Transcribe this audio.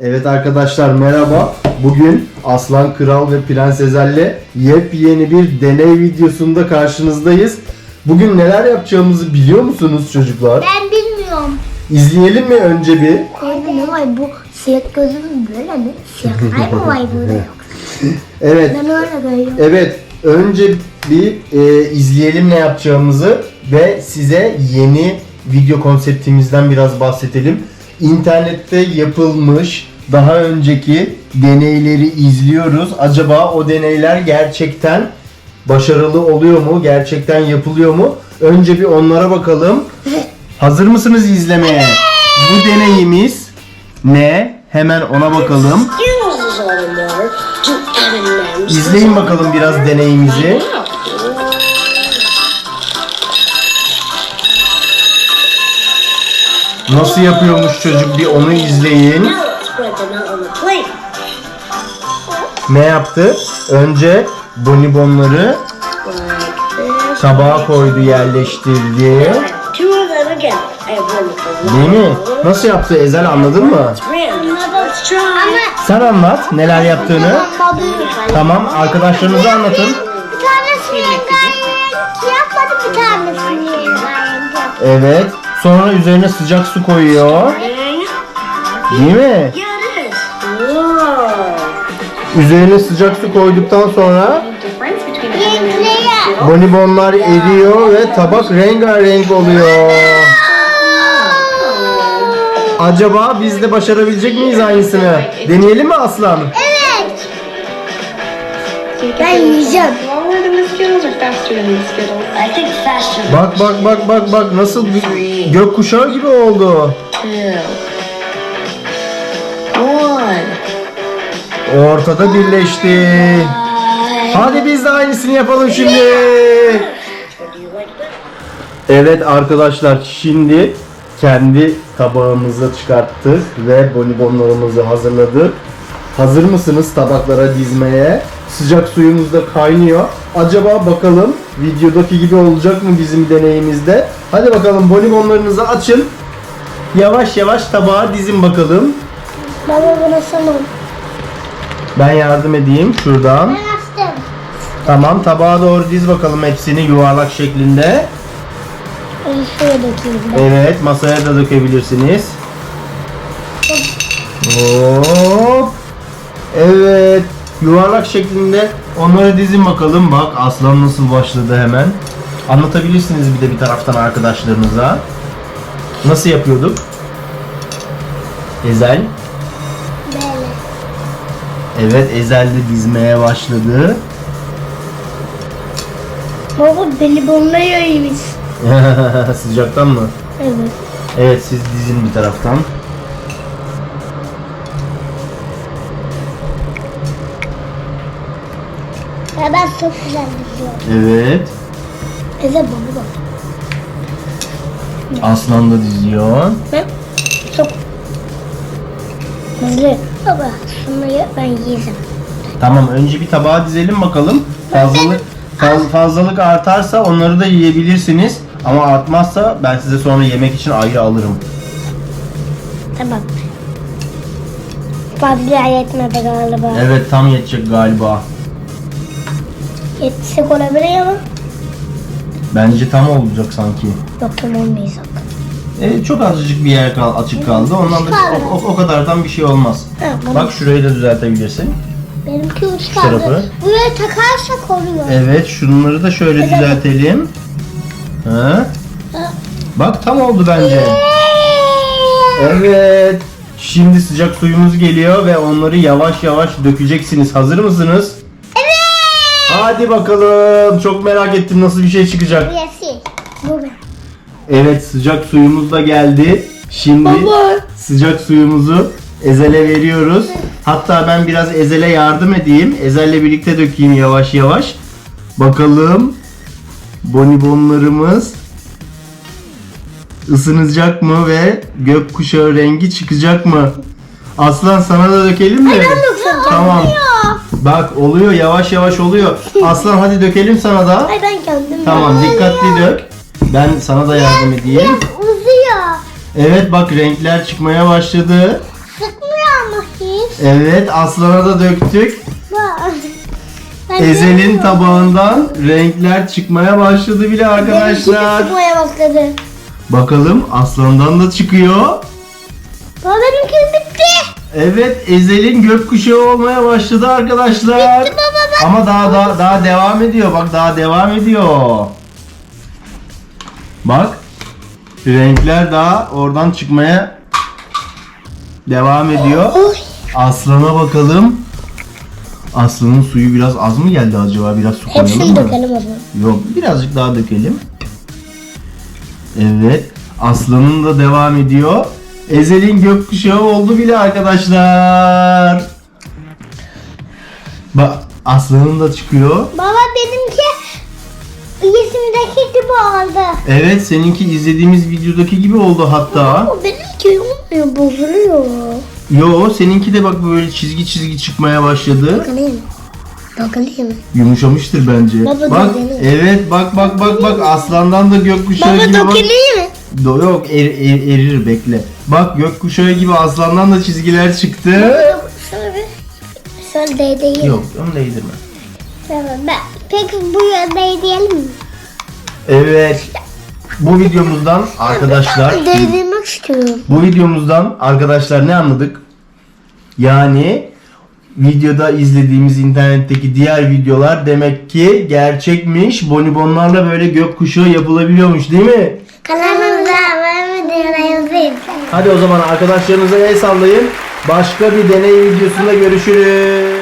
Evet arkadaşlar merhaba. Bugün Aslan Kral ve Prens Ezel'le yepyeni bir deney videosunda karşınızdayız. Bugün neler yapacağımızı biliyor musunuz çocuklar? Ben bilmiyorum. İzleyelim mi önce bir? Abi ne var bu siyah gözüm böyle mi? Siyah ay mı var burada yoksa? Evet. Ben öyle görüyorum. Evet. Önce bir e, izleyelim ne yapacağımızı ve size yeni video konseptimizden biraz bahsedelim. İnternette yapılmış daha önceki deneyleri izliyoruz. Acaba o deneyler gerçekten başarılı oluyor mu? Gerçekten yapılıyor mu? Önce bir onlara bakalım. Hazır mısınız izlemeye? Bu deneyimiz ne? Hemen ona bakalım. İzleyin bakalım biraz deneyimizi. Nasıl yapıyormuş çocuk bir onu izleyin. Ne yaptı? Önce bonibonları tabağa koydu, yerleştirdi. Değil mi? Nasıl yaptı Ezel anladın mı? Sen anlat neler yaptığını. Tamam arkadaşlarınıza anlatın. Bir tanesini yapmadı bir tanesini. Evet. Sonra üzerine sıcak su koyuyor. Değil mi? Üzerine sıcak su koyduktan sonra bonibonlar eriyor ve tabak rengarenk oluyor. Acaba biz de başarabilecek miyiz aynısını? Deneyelim mi Aslan? Evet. Ben yiyeceğim. Bak bak bak bak bak nasıl bir gökkuşağı gibi oldu. Ortada birleşti. Hadi biz de aynısını yapalım şimdi. Evet arkadaşlar şimdi kendi tabağımızı çıkarttık ve bonibonlarımızı hazırladık. Hazır mısınız tabaklara dizmeye? Sıcak suyumuz da kaynıyor. Acaba bakalım videodaki gibi olacak mı bizim deneyimizde? Hadi bakalım bonibonlarınızı açın. Yavaş yavaş tabağa dizin bakalım. Baba bunu sanırım. Ben yardım edeyim şuradan. Ben açtım. Tamam tabağa doğru diz bakalım hepsini yuvarlak şeklinde. Onu şuraya dökeyim ben. Evet, masaya da dökebilirsiniz. Hop. Evet, yuvarlak şeklinde onları dizin bakalım. Bak aslan nasıl başladı hemen. Anlatabilirsiniz bir de bir taraftan arkadaşlarınıza. Nasıl yapıyorduk? Ezel. Evet, Ezel de dizmeye başladı. Baba deli bomba yaymış. Sıcaktan mı? Evet. Evet, siz dizin bir taraftan. Ya ben çok güzel diziyorum. Evet. Eze baba bak. Aslan da diziyor. Çok hızlı. Baba şunları ben yiyeceğim. Tamam önce bir tabağa dizelim bakalım. Fazlalık faz- fazlalık artarsa onları da yiyebilirsiniz. Ama artmazsa ben size sonra yemek için ayrı alırım. Tamam. Fazla yetmedi galiba. Evet tam yetecek galiba. Yetsek olabilir ama Bence tam olacak sanki. yok tam olmayacak. Evet çok azıcık bir yer kal açık kaldı. Ondan da o, o, o kadardan bir şey olmaz. Bunu- Bak şurayı da düzeltebilirsin. Benimki uç Şu tarafı. kaldı. Buraya takarsak oluyor. Evet şunları da şöyle Evet. düzeltelim. Ha? Ha. Bak tam oldu bence. Evet. Şimdi sıcak suyumuz geliyor ve onları yavaş yavaş dökeceksiniz. Hazır mısınız? Evet. Hadi bakalım. Çok merak ettim nasıl bir şey çıkacak. Burası. Evet sıcak suyumuz da geldi. Şimdi Baba. sıcak suyumuzu Ezel'e veriyoruz. Hatta ben biraz Ezel'e yardım edeyim. Ezel'le birlikte dökeyim yavaş yavaş. Bakalım bonibonlarımız ısınacak mı ve gökkuşağı rengi çıkacak mı? Aslan sana da dökelim mi? Tamam. Bak oluyor yavaş yavaş oluyor. Aslan hadi dökelim sana da. Ay ben kendim. Tamam dikkatli dök. Ben sana da yardım edeyim. Uzuyor. Evet bak renkler çıkmaya başladı. Sıkmıyor ama Evet Aslan'a da döktük. Bak. Ben Ezel'in tabağından renkler çıkmaya başladı bile arkadaşlar. Çıkmaya başladı. Bakalım Aslan'dan da çıkıyor. Baba benimki bitti. Evet Ezel'in gökkuşağı olmaya başladı arkadaşlar. Bitti baba. Ama daha daha daha devam ediyor. Bak daha devam ediyor. Bak. Renkler daha oradan çıkmaya devam ediyor. Aslana bakalım. Aslanın suyu biraz az mı geldi acaba? Biraz su koyalım Hepsini mı? dökelim o zaman. Yok birazcık daha dökelim. Evet. Aslanın da devam ediyor. Ezel'in gökkuşağı oldu bile arkadaşlar. Bak Aslanın da çıkıyor. Baba benimki resimdeki gibi oldu. Evet seninki izlediğimiz videodaki gibi oldu hatta. Ama benimki olmuyor bozuluyor. Yo seninki de bak böyle çizgi çizgi çıkmaya başladı. Bakalım. Bakalım. Yumuşamıştır bence. Baba, bak evet bak bak bak bak aslandan da gökkuşağı Baba gibi bak. dokunayım mı? Do yok er, er- erir bekle. Bak gökkuşağı gibi aslandan da çizgiler çıktı. Şöyle bir. Şöyle değdireyim. Yok onu değdirme. Tamam ben. Peki bu yönde diyelim mi? Evet. Bu videomuzdan arkadaşlar Değdirmek istiyorum. bu videomuzdan arkadaşlar ne anladık? Yani videoda izlediğimiz internetteki diğer videolar demek ki gerçekmiş. Bonibonlarla böyle gökkuşağı yapılabiliyormuş değil mi? Kanalımıza abone videolarımızı Hadi o zaman arkadaşlarınıza el sallayın. Başka bir deney videosunda görüşürüz.